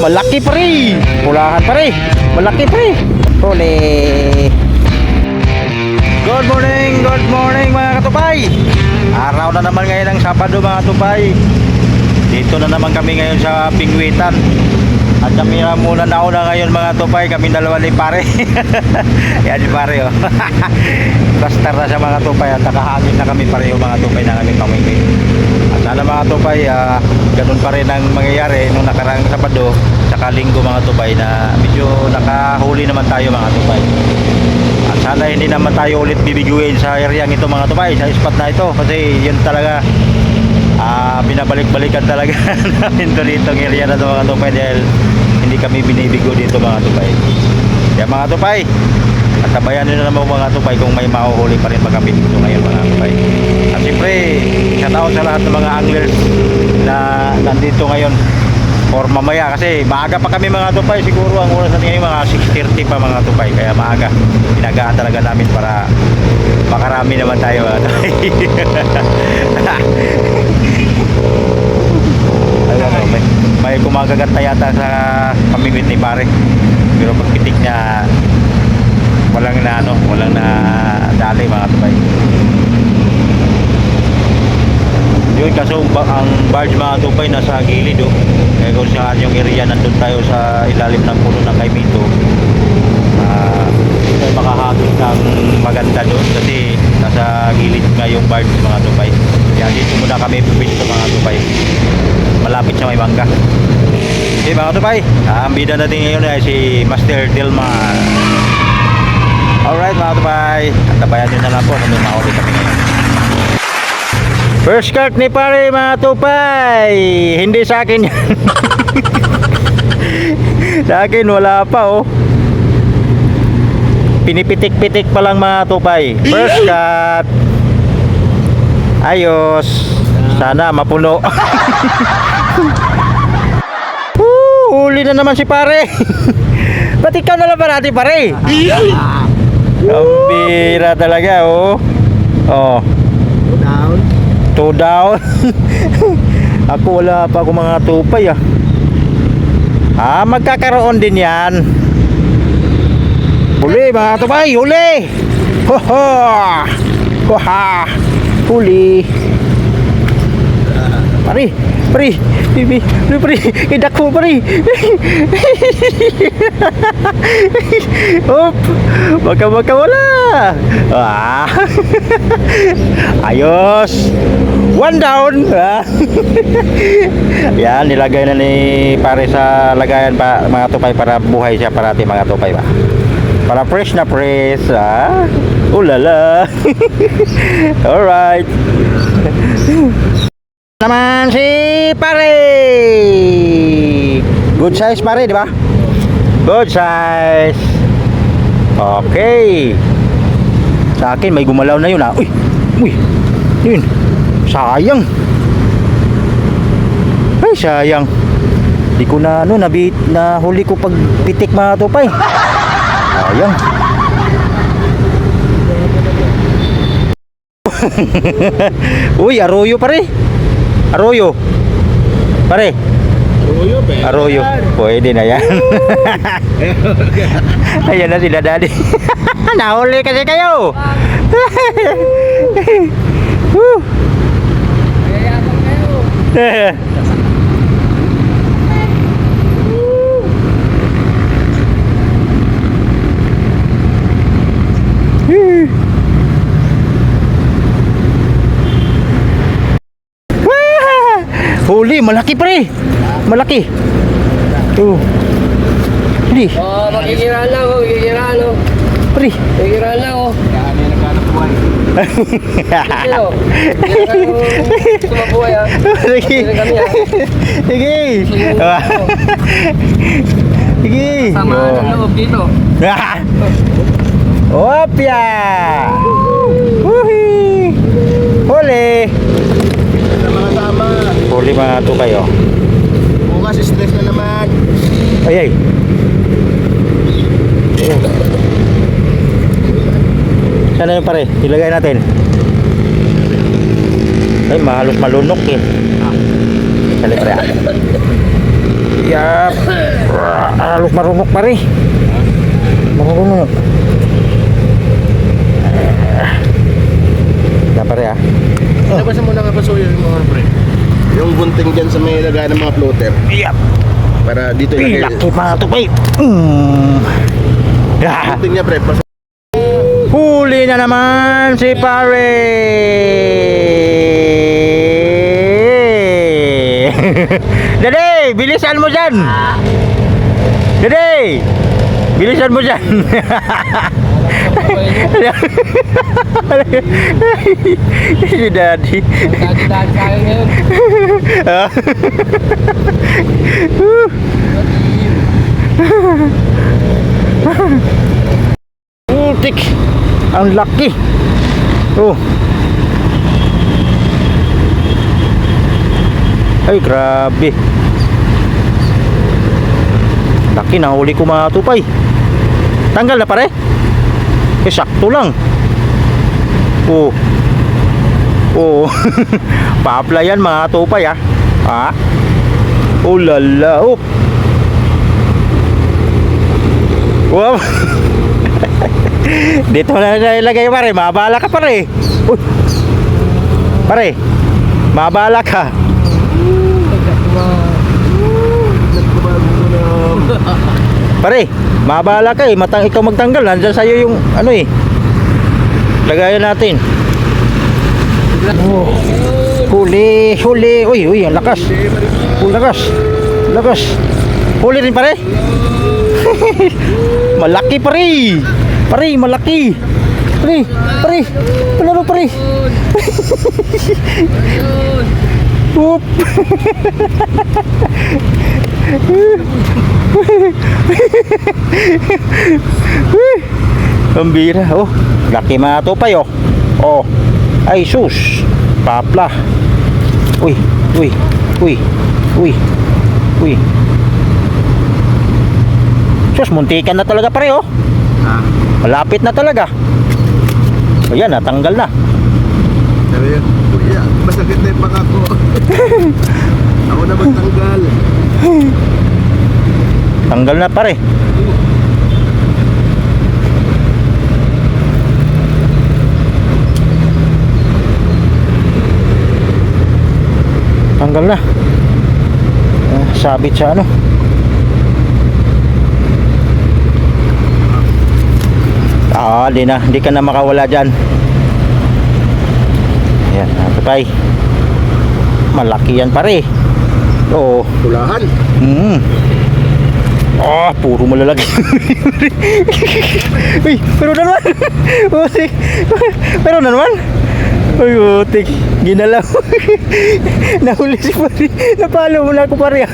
Malaki pre. Pulahan pre. Malaki pre. Huli. Good morning, good morning mga katupay. Araw na naman ngayon ng Sabado mga katupay. Dito na naman kami ngayon sa Pingwitan. At kami na muna nauna ngayon mga tupay, kami dalawa ni pare. Yan pare oh. Bastar na siya mga tupay at nakahangin na kami pareho mga tupay na kami pamingwit. At sana mga tupay, ah, ganun pa rin ang mangyayari nung nakarang Sabado saka Linggo mga tupay na medyo nakahuli naman tayo mga tupay. At sana hindi naman tayo ulit bibiguin sa area ito mga tupay, sa spot na ito kasi yun talaga ah binabalik-balikan talaga namin to dito ng area na to mga tupay dahil hindi kami binibigo dito mga tupay. Kaya mga tupay, at tabayan nyo na naman mga tupay kung may mahuhuli pa rin magkapit dito ngayon mga tupay. At siyempre, shout out sa lahat ng mga anglers na nandito ngayon or mamaya kasi maaga pa kami mga tupay. Siguro ang oras natin ngayon mga 6.30 pa mga tupay. Kaya maaga inagaan talaga namin para makarami naman tayo mga tupay. Ayun, ano, may, may kumagagat na yata sa pamimit ni pare. Pero pagpitik niya walang na ano walang na dali mga tupay yun kaso ang barge mga tupay nasa gilid oh. Kaya kung saan yung area nandun tayo sa ilalim ng puno ng kaimito ah tayo makahagis ng maganda doon kasi nasa gilid nga yung barge mga tupay. Kaya dito muna kami pupisto mga tupay. Malapit sa may mangga. Okay mga tupay ang bida natin ngayon ay si Master Dilmar. Alright mga tupay at tabayan nyo na lang po. May mahuli kami ngayon First cart ni pare mga tupay. Hindi sa akin yan. sa akin wala pa oh. Pinipitik-pitik pa lang mga tupay. First cut. Ayos. Sana mapuno. Woo, huli na naman si pare. Ba't ikaw na lang ba natin pare? Gambira talaga oh. Oh. Down. Two down. Ako wala pa ako mga tupay ah. Ah, magkakaroon din yan. Huli mga tupay, huli! Hoho! Hoha! Huli! Pari, pari, bibi, pari, pari, idak mo pari. Hop, baka baka wala. Ah. Ayos. One down. Ah. Yan, nilagay na ni pare sa lagayan pa mga tupay para buhay siya parati mga tupay ba. Para fresh na fresh. Ah. Ulala. Alright. Naman si pare. Good size pare, di ba? Good size. Okay. Sa akin may gumalaw na yun ah. Uy. Uy. Yun. Sayang. Ay, sayang. Di ko na ano, nabit, na huli ko pag pitik mga tupay. Sayang. Uy, arroyo pare. Arroyo. Pare, Arroyo, be. arroyo. Pwede na yan. Ayan na sila daddy. Nahuli kasi kayo. Woo. Huli, malaki pre. Malaki. Oh. Huli, Oh, makikiraan lang oh, makikiraan oh. pre. Makikiraan lang oh. Yan, yan naghanap buhay. Oh. Ah. Sige. Ah. Sige. Sige. Samaan ng loob dito. Opya. Wuhi. Huli. Yan na mga tama. Huli mga to kayo. Bukas, stress na naman. Ay ay. Sana yung pare? Ilagay natin. Ay, mahalos malunok eh. Sali pre. ah. Yap. Alok marunok pare. Marunok. Na pare ah. Labasan mo na nga pasuyo yung mga pre. Yung gunting dyan sa may lagay ng mga floater. Yep. Para dito ilagay. laki pa ito pa mm. Ah, Gunting niya pre. Pas- Huli na naman si pare. Dede, bilisan mo dyan. Dede, bilisan mo dyan. si daddy. Dati-dati tayo ngayon. Putik. Ang laki. Oh. Ay, grabe. Laki na huli ko mga. Tanggal na pare. Eh, sakto lang. Oh. Oh. Papla yan mga tupay ah. Ha? Oh lala. Oh. Wow. Dito na nilagay pare, mabala ka pare. Uy. Pare, mabala ka. Pare, mabala ka eh. Matang ikaw magtanggal. Nandiyan sa'yo yung ano eh. Lagayan natin. Oh. Huli, huli. Uy, uy, ang lakas. Uy, lakas. Lakas. Huli rin pare. malaki pare. Pare, malaki. Pare, pare. Palaro pare. Oop. Ang bira, oh. Laki mga tupay, oh. Oh. Ay, sus. Papla. Uy, uy, uy, uy, uy. Sus, muntikan na talaga pare, oh. Ah. Malapit na talaga. Ayan, natanggal na. Pero yun. Kuya, masakit na yung paka ko. Ako na magtanggal. Tanggal na pare. Tanggal na. Ah, sabit sa ano. Ah, di na, di ka na makawala diyan. Yan, patay. Malaki yan pare. Oo. Tulahan. Hmm. Ah, puro malalaki. Uy, pero na naman. Utik. Pero na naman. Uy, utik. Ginalaw. Nahuli si pare. Napalo mo na ako pare. ah.